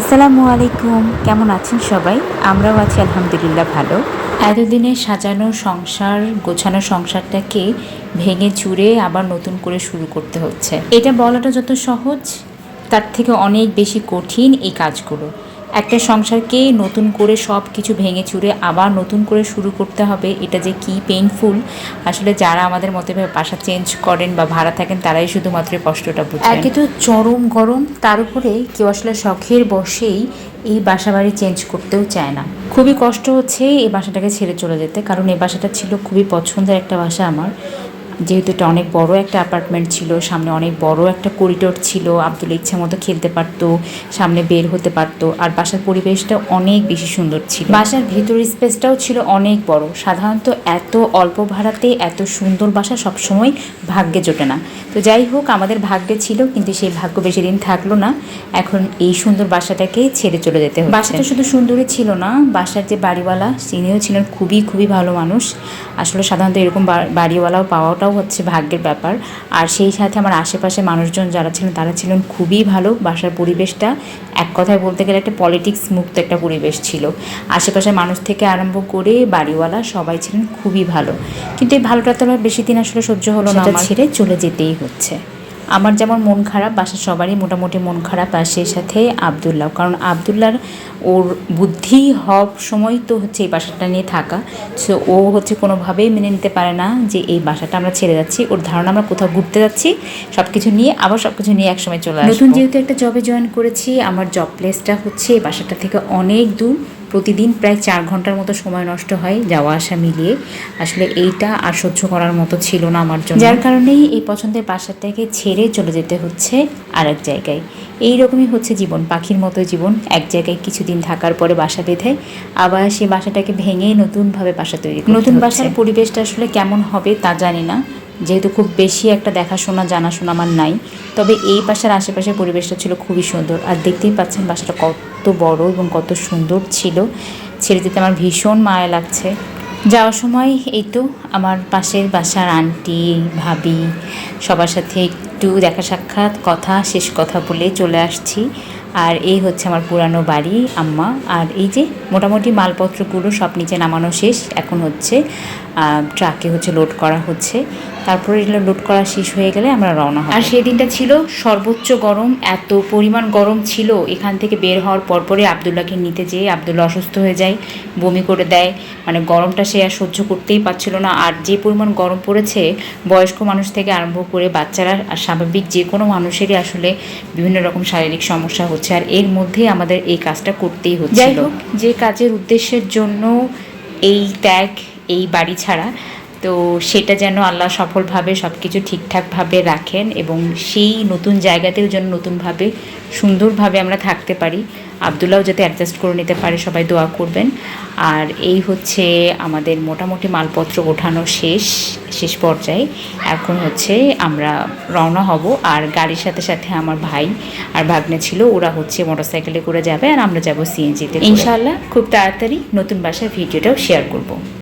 আসসালামু আলাইকুম। কেমন আছেন সবাই? আমরাও আছি আলহামদুলিল্লাহ ভালো। এতদিনে সাজানো সংসার, গোছানো সংসারটাকে ভেঙে চুরে আবার নতুন করে শুরু করতে হচ্ছে। এটা বলাটা যত সহজ, তার থেকে অনেক বেশি কঠিন এই কাজগুলো। একটা সংসারকে নতুন করে সব কিছু ভেঙে চুরে আবার নতুন করে শুরু করতে হবে, এটা যে কি পেইনফুল আসলে যারা আমাদের মতো বাসা চেঞ্জ করেন বা ভাড়া থাকেন, তারাই শুধুমাত্র কষ্টটা বুঝেন। একে তো চরম গরম, তার উপরে কেউ আসলে শখের বসেই এই বাসা বাড়ি চেঞ্জ করতেও চায় না। খুবই কষ্ট হচ্ছে এই বাসাটাকে ছেড়ে চলে যেতে, কারণ এই বাসাটা ছিল খুবই পছন্দের একটা বাসা আমার। যেহেতু এটা অনেক বড় একটা অ্যাপার্টমেন্ট ছিল, সামনে অনেক বড় একটা করিডোর ছিল, আব্দুল ইচ্ছা মতো খেলতে পারতো, সামনে বের হতে পারতো, আর বাসার পরিবেশটা অনেক বেশি সুন্দর ছিল। বাসার ভেতর স্পেসটাও ছিল অনেক বড়। সাধারণত এত অল্প ভাড়াতে এত সুন্দর বাসা সবসময় ভাগ্যে জোটে না। তো যাই হোক, আমাদের ভাগ্যে ছিল, কিন্তু সেই ভাগ্য বেশি দিন থাকল না। এখন এই সুন্দর বাসাটাকে ছেড়ে চলে যেতে হবে বাসাটা শুধু সুন্দরই ছিল না, বাসার যে বাড়িওয়ালা, তিনিও ছিলেন খুবই খুবই ভালো মানুষ। আসলে সাধারণত এরকম বাড়িওয়ালাও পাওয়াটাও হচ্ছে ভাগ্যের ব্যাপার। আর সেই সাথে আমার আশেপাশে মানুষজন যারা ছিলেন তারা ছিলেন খুবই ভালো। বাসার পরিবেশটা এক কথায় বলতে গেলে একটা পলিটিক্স মুক্ত একটা পরিবেশ ছিল। আশেপাশের মানুষ থেকে আরম্ভ করে বাড়িওয়ালা সবাই ছিলেন খুবই ভালো। কিন্তু এই ভালোটা তো আমার বেশি দিন আসলে সহ্য হলো না ছেড়ে চলে যেতেই হচ্ছে। আমার যেমন মন খারাপ বাসার সবারই মোটামুটি মন খারাপ আর সেই সাথে আবদুল্লাহ। কারণ আবদুল্লার ওর বুদ্ধি হব সময় তো হচ্ছে এই বাসাটা নিয়ে থাকা। সো ও হচ্ছে কোনোভাবেই মেনে নিতে পারে না যে এই বাসাটা আমরা ছেড়ে যাচ্ছি। ওর ধারণা আমরা কোথাও ঘুরতে যাচ্ছি সব কিছু নিয়ে আবার সব কিছু নিয়ে একসময় চলে আসব। নতুন যেহেতু একটা জবে জয়েন করেছি আমার জব প্লেসটা হচ্ছে এই বাসাটা থেকে অনেক দূর। প্রতিদিন প্রায় চার ঘণ্টার মতো সময় নষ্ট হয় যাওয়া আসা মিলিয়ে। আসলে এইটা আর সহ্য করার মতো ছিল না আমার জন্য। যার কারণেই এই পছন্দের বাসাটাকে ছেড়ে চলে যেতে হচ্ছে আর এক জায়গায়। এই রকমই হচ্ছে জীবন পাখির মতো জীবন। এক জায়গায় কিছুদিন থাকার পরে বাসা বেঁধে আবার সেই বাসাটাকে ভেঙে নতুনভাবে বাসা তৈরি নতুন বাসার পরিবেশটা আসলে কেমন হবে তা জানি না। যেহেতু খুব বেশি একটা দেখাশোনা, জানাশোনা আমার নাই, তবে এই বাসার আশেপাশের পরিবেশটা ছিল খুবই সুন্দর। আর দেখতেই পাচ্ছেন বাসাটা কত বড় এবং কত সুন্দর ছিল। ছেড়ে যেতে আমার ভীষণ মায়া লাগছে। যাওয়ার সময় এই তো আমার পাশের বাসার আন্টি, ভাবি সবার সাথে একটু দেখা সাক্ষাৎ, কথা, শেষ কথা বলে চলে আসছি। আর এই হচ্ছে আমার পুরানো বাড়ি, আম্মা। আর এই যে মোটামুটি মালপত্রগুলো সব নিচে নামানো শেষ, এখন হচ্ছে ট্রাকে হচ্ছে লোড করা হচ্ছে। তারপরে এগুলো লোড করা শেষ হয়ে গেলে আমরা রওনা আর সেই দিনটা ছিল সর্বোচ্চ গরম এত পরিমাণ গরম ছিল এখান থেকে বের হওয়ার পরপরই আবদুল্লাহকে নিতে যেয়ে আবদুল্লাহ অসুস্থ হয়ে যায় বমি করে দেয় মানে গরমটা সে আর সহ্য করতেই পারছিল না। আর যে পরিমাণ গরম পড়েছে বয়স্ক মানুষ থেকে আরম্ভ করে বাচ্চারা আর স্বাভাবিক যে কোনো মানুষেরই আসলে বিভিন্ন রকম শারীরিক সমস্যা হচ্ছে। আর এর মধ্যে আমাদের এই কাজটা করতেই হচ্ছে যাই হোক যে কাজের উদ্দেশ্যের জন্য এই ত্যাগ এই বাড়ি ছাড়া তো সেটা যেন আল্লাহ সফলভাবে সব কিছু ঠিকঠাকভাবে রাখেন এবং সেই নতুন জায়গাতেও যেন নতুনভাবে সুন্দরভাবে আমরা থাকতে পারি। আবদুল্লাও যাতে অ্যাডজাস্ট করে নিতে পারে সবাই দোয়া করবেন। আর এই হচ্ছে আমাদের মোটামুটি মালপত্র ওঠানো শেষ শেষ পর্যায়ে। এখন হচ্ছে আমরা রওনা হব। আর গাড়ির সাথে সাথে আমার ভাই আর ভাগ্নে ছিল ওরা হচ্ছে মোটরসাইকেলে করে যাবে আর আমরা যাব সিএনজিতে ইনশাআল্লাহ। খুব তাড়াতাড়ি নতুন বাসার ভিডিওটাও শেয়ার করব।